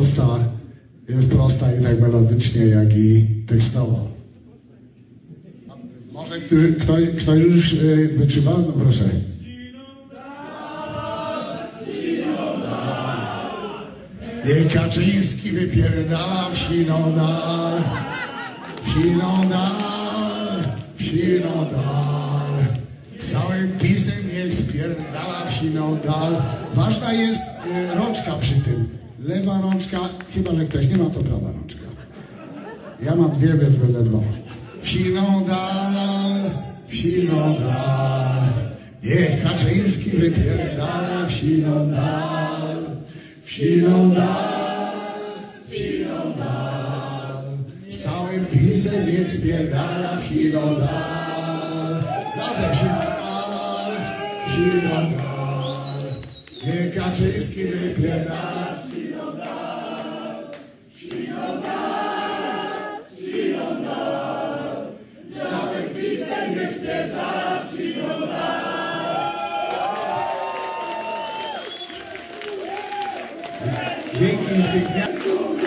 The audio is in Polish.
prosta, jest prosta i tak melodycznie, jak i tekstowo. Może ktoś, ktoś już e, wyczyma? No proszę. Nie Kaczyński wypierdala w Sinodal, w Sinodal, w Sinodal. Całym pisem niech spierdala w Sinodal. Ważna jest e, rączka przy tym. Lewa rączka, chyba że ktoś nie ma, to prawa rączka. Ja mam dwie, więc będę dwa. W Sinodal, w Sinodal. Niech Kaczyński wypierdala w Sinodal. W Sinodal, w Sinodal. Z całym pisem niech spierdala w Sinodal. Razem w Sinodal, w Sinodal. Niech Kaczyński wypierdala Dzięki Zbigniew.